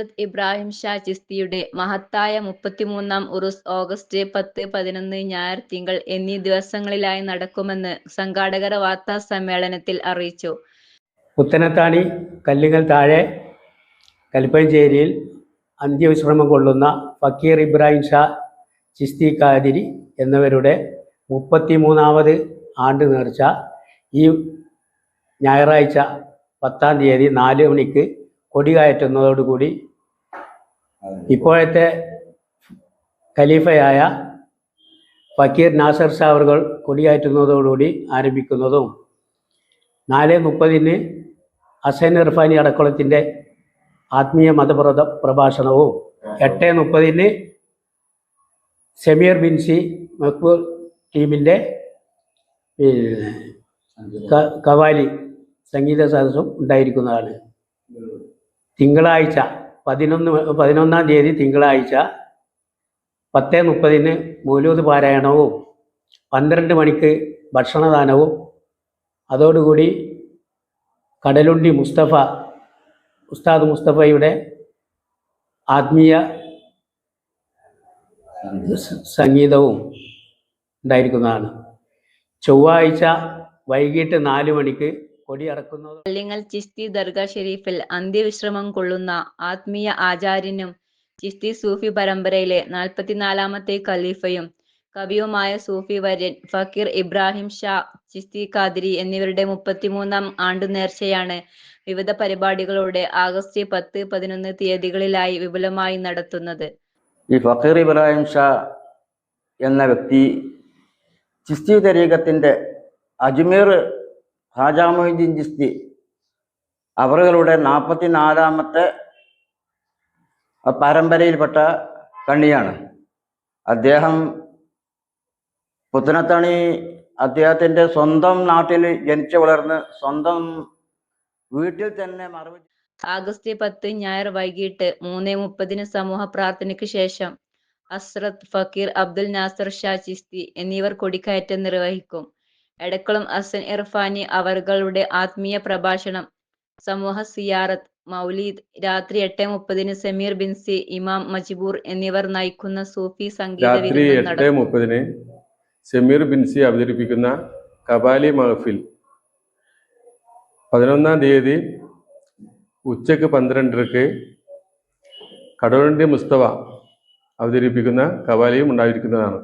ഹസ്രത്ത് ഇബ്രാഹിം ഷാ ചിസ്തിയുടെ മഹത്തായ മുപ്പത്തിമൂന്നാം ഉറുസ് ഓഗസ്റ്റ് പത്ത് പതിനൊന്ന് ഞായർ തിങ്കൾ എന്നീ ദിവസങ്ങളിലായി നടക്കുമെന്ന് സംഘാടകർ വാർത്താ സമ്മേളനത്തിൽ അറിയിച്ചു. പുത്തനത്താണി കല്ലുകൾ താഴെ കൽപ്പഞ്ചേരിയിൽ അന്ത്യവിശ്രമം കൊള്ളുന്ന ഫക്കീർ ഇബ്രാഹിം ഷാ ചിസ്തി കാതിരി എന്നിവരുടെ മുപ്പത്തിമൂന്നാമത് ആണ്ട് നേർച്ച ഈ ഞായറാഴ്ച പത്താം തീയതി നാല് മണിക്ക് കൊടികയറ്റുന്നതോടുകൂടി ഇപ്പോഴത്തെ ഖലീഫയായ ഫക്കീർ നാസർ സാവറുകൾ കൊടിയാറ്റുന്നതോടുകൂടി ആരംഭിക്കുന്നതും നാല് മുപ്പതിന് ഹസൈൻ ഇർഫാനി അടക്കുളത്തിന്റെ ആത്മീയ മതപ്രദ പ്രഭാഷണവും എട്ട് മുപ്പതിന് സെമീർ ബിൻസി മക്ബൂർ ടീമിന്റെ പിന്നെ കവാലി സംഗീത സദസ്സും ഉണ്ടായിരിക്കുന്നതാണ്. തിങ്കളാഴ്ച പതിനൊന്ന് പതിനൊന്നാം തീയതി തിങ്കളാഴ്ച പത്ത് മുപ്പതിന് മൂലൂത് പാരായണവും പന്ത്രണ്ട് മണിക്ക് ഭക്ഷണദാനവും. അതോടുകൂടി കടലുണ്ടി മുസ്തഫ ഉസ്താദ് മുസ്തഫയുടെ ആത്മീയ സംഗീതവും ഉണ്ടായിരിക്കുന്നതാണ്. ചൊവ്വാഴ്ച വൈകിട്ട് നാല് മണിക്ക് കൊടിയിറക്കുന്നത് ചിസ്തി ദർഗ ഷെരീഫിൽ അന്ത്യവിശ്രമം കൊള്ളുന്ന ആത്മീയ ആചാര്യനും ചിസ്തി സൂഫി പരമ്പരയിലെ നാൽപ്പത്തിനാലാമത്തെ ഖലീഫയും കവിയുമായ സൂഫി വര്യൻ ഫക്കീർ ഇബ്രാഹിം ഷാ ചിസ്തി ഖാദിരി എന്നിവരുടെ മുപ്പത്തിമൂന്നാം ആണ്ടു നേർച്ചയാണ് വിവിധ പരിപാടികളോടെ ആഗസ്റ്റ് പത്ത് പതിനൊന്ന് തീയതികളിലായി വിപുലമായി നടത്തുന്നത്. ഈ ഫക്കീർ ഇബ്രാഹിം ഷാ എന്ന വ്യക്തി ചിസ്തി തരീഖത്തിന്റെ അജ്മീർ ഹാജാ മൊയ്തീൻ ചിസ്തി അവറുകളുടെ നാൽപ്പത്തി നാലാമത്തെ പരമ്പരയിൽപ്പെട്ട കണ്ണിയാണ്. അദ്ദേഹം പുത്തനത്തണി അദ്ദേഹത്തിന്റെ സ്വന്തം നാട്ടിൽ ജനിച്ചു വളർന്ന് സ്വന്തം വീട്ടിൽ തന്നെ മറവ് ആഗസ്റ്റ് പത്ത് ഞായർ വൈകിട്ട് മൂന്ന് മുപ്പതിന് സമൂഹ പ്രാർത്ഥനയ്ക്ക് ശേഷം അസ്രത് ഫക്കീർ അബ്ദുൽ നാസർ ഷാ ചിസ്തി എന്നിവർ കൊടിക്കയറ്റം നിർവഹിക്കും. എടക്കളം അസൻ ഇർഫാനി അവറുകളുടെ ആത്മീയ പ്രഭാഷണം. സമൂഹ സിയാറത്ത് മൗലീദ് രാത്രി എട്ട് മുപ്പതിന് സമീർ ബിൻസി ഇമാം മജിബൂർ എന്നിവർ നയിക്കുന്ന സൂഫി സംഗീത രാത്രി എട്ട് മുപ്പതിന് സമീർ ബിൻസി അവതരിപ്പിക്കുന്ന കബാലി മഹഫിൽ. പതിനൊന്നാം തീയതി ഉച്ചയ്ക്ക് പന്ത്രണ്ടരക്ക് കടവണ്ടി മുസ്തവ അവതരിപ്പിക്കുന്ന കവാലിയും ഉണ്ടായിരിക്കുന്നതാണ്.